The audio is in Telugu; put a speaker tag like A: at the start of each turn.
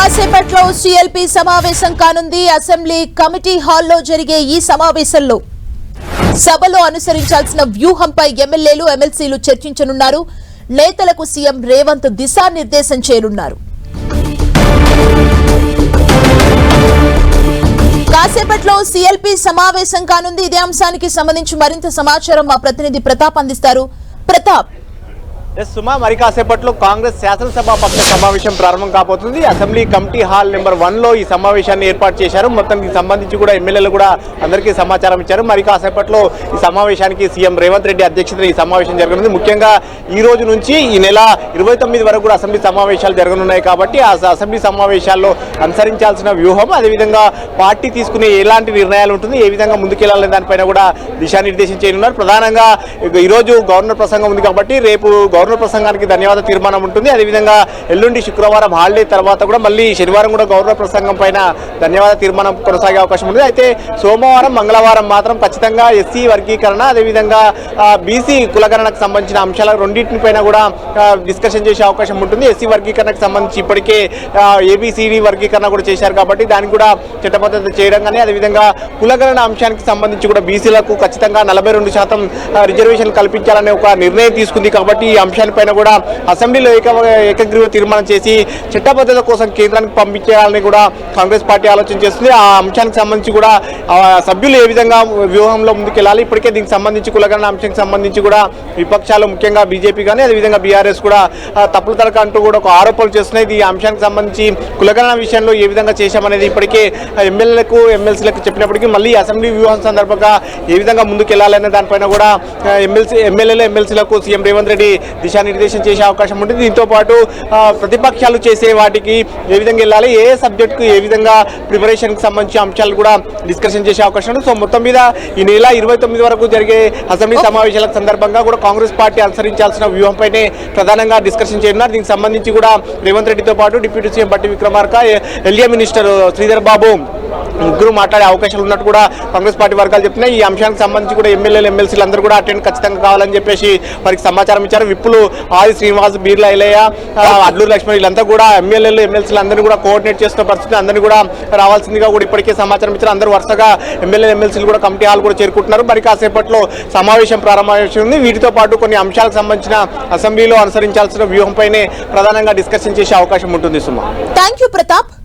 A: కాసేపట్లో సిఎల్పి సమావేశం కానుంది. అసెంబ్లీ కమిటీ హాల్లో జరిగే ఈ సమావేశంలో సభలో అనుసరించాల్సిన వ్యూహంపై ఎమ్మెల్యేలు ఎమ్మెల్సీలు చర్చించనున్నారు. నేతలకు సీఎం రేవంత్ దిశానిర్దేశం చేయనున్నారు. కాసేపట్లో సిఎల్పి సమావేశం కానుంది. ఇదే అంశానికి సంబంధించి మరింత సమాచారం మా ప్రతినిధి ప్రతాప్ అందిస్తారు. ప్రతాప్.
B: ఎస్ సుమా మరి కాసేపట్లో కాంగ్రెస్ శాసనసభ పక్ష సమావేశం ప్రారంభం కాబోతుంది. అసెంబ్లీ కమిటీ హాల్ నెంబర్ వన్లో ఈ సమావేశాన్ని ఏర్పాటు చేశారు. మొత్తం దీనికి సంబంధించి కూడా ఎమ్మెల్యేలు కూడా అందరికీ సమాచారం ఇచ్చారు. మరి కాసేపట్లో ఈ సమావేశానికి సీఎం రేవంత్ రెడ్డి అధ్యక్షతన ఈ సమావేశం జరగనుంది. ముఖ్యంగా ఈ రోజు నుంచి ఈ నెల ఇరవై తొమ్మిది వరకు కూడా అసెంబ్లీ సమావేశాలు జరగనున్నాయి కాబట్టి ఆ అసెంబ్లీ సమావేశాల్లో అనుసరించాల్సిన వ్యూహం అదేవిధంగా పార్టీ తీసుకునే ఎలాంటి నిర్ణయాలు ఉంటుంది ఏ విధంగా ముందుకెళ్ళాలనే దానిపైన కూడా దిశానిర్దేశం చేయనున్నారు. ప్రధానంగా ఈరోజు గవర్నర్ ప్రసంగం ఉంది కాబట్టి రేపు గవర్నర్ ప్రసంగానికి ధన్యవాద తీర్మానం ఉంటుంది. అదేవిధంగా ఎల్లుండి శుక్రవారం హాలిడే తర్వాత కూడా మళ్ళీ శనివారం కూడా గవర్నర్ ప్రసంగం పైన ధన్యవాద తీర్మానం కొనసాగే అవకాశం ఉంది. అయితే సోమవారం మంగళవారం మాత్రం ఖచ్చితంగా ఎస్సీ వర్గీకరణ అదేవిధంగా బీసీ కులగణనకు సంబంధించిన అంశాల రెండింటిని పైన కూడా డిస్కషన్ చేసే అవకాశం ఉంటుంది. ఎస్సీ వర్గీకరణకు సంబంధించి ఇప్పటికే ఏబిసిడి వర్గీకరణ కూడా చేశారు కాబట్టి దానికి కూడా చట్టబద్ధత చేయడం కానీ అదేవిధంగా కులగణన అంశానికి సంబంధించి కూడా బీసీలకు ఖచ్చితంగా నలభై రెండు శాతం రిజర్వేషన్ కల్పించాలనే ఒక నిర్ణయం తీసుకుంది కాబట్టి ఈ అంశాలపైన కూడా అసెంబ్లీలో ఏక ఏకగ్రీవ తీర్మానం చేసి చట్టబద్ధత కోసం కేంద్రానికి పంపించాలని కూడా కాంగ్రెస్ పార్టీ ఆలోచన చేస్తుంది. ఆ అంశానికి సంబంధించి కూడా సభ్యులు ఏ విధంగా వ్యూహంలో ముందుకెళ్ళాలి? ఇప్పటికే దీనికి సంబంధించి కులగణ అంశానికి సంబంధించి కూడా విపక్షాలు ముఖ్యంగా బీజేపీ కానీ అదేవిధంగా బీఆర్ఎస్ కూడా ఆ, తప్పులు అంటూ కూడా ఒక ఆరోపణలు చేస్తున్నాయి. ఈ అంశానికి సంబంధించి కులగణ విషయంలో ఏ విధంగా చేశామనేది ఇప్పటికే ఎమ్మెల్యేలకు ఎమ్మెల్సీలకు చెప్పినప్పటికీ మళ్ళీ అసెంబ్లీ వ్యూహం సందర్భంగా ఏ విధంగా ముందుకెళ్ళాలనే దానిపైన కూడా ఎమ్మెల్సీ ఎమ్మెల్యేలు ఎమ్మెల్సీలకు సీఎం రేవంత్ రెడ్డి దిశానిర్దేశం చేసే అవకాశం ఉంటుంది. దీంతో పాటు ఆ, ప్రతిపక్షాలు చేసే వాటికి ఏ విధంగా వెళ్ళాలి ఏ సబ్జెక్టుకు ఏ విధంగా ప్రిపరేషన్కి సంబంధించిన అంశాలు కూడా డిస్కషన్ చేసే అవకాశం ఉంది. సో మొత్తం మీద ఈ నెల ఇరవై తొమ్మిది వరకు జరిగే అసెంబ్లీ సమావేశాల సందర్భంగా కూడా కాంగ్రెస్ పార్టీ అనుసరించాల్సిన వ్యూహంపైనే ప్రధానంగా డిస్కషన్ చేయనున్నారు. దీనికి సంబంధించి కూడా రేవంత్ రెడ్డితో పాటు deputy CM Bhatti Vikramarka LA minister Sridhar Babu ముగ్గురు మాట్లాడే అవకాశాలు ఉన్నట్టు కూడా కాంగ్రెస్ పార్టీ వర్గాలు చెప్తున్నాయి. ఈ అంశానికి సంబంధించి కూడా ఎమ్మెల్యేలు ఎమ్మెల్సీలు అందరూ కూడా అటెండ్ ఖచ్చితంగా కావాలని చెప్పేసి వారికి సమాచారం ఇచ్చారు. విప్పులు ఆది శ్రీనివాస్ బీర్లా ఇలయ్య అడ్లూరు లక్ష్మణ్ వీళ్ళంతా కూడా ఎమ్మెల్యేలు ఎమ్మెల్సీలు అందరినీ కూడా కోఆర్డినేట్ చేస్తున్న పరిస్థితి అందరినీ కూడా రావాల్సిందిగా కూడా ఇప్పటికే సమాచారం ఇచ్చారు. అందరూ వరుసగా ఎమ్మెల్యే ఎమ్మెల్సీలు కూడా కమిటీ హాల్ కూడా చేరుకుంటున్నారు. మరి కాసేపట్లో సమావేశం ప్రారంభమవుతుంది. వీటితో పాటు కొన్ని అంశాలకు సంబంధించిన అసెంబ్లీలో అనుసరించాల్సిన వ్యూహంపైనే ప్రధానంగా డిస్కషన్ చేసే అవకాశం ఉంటుంది సుమా.
A: Thank you Pratap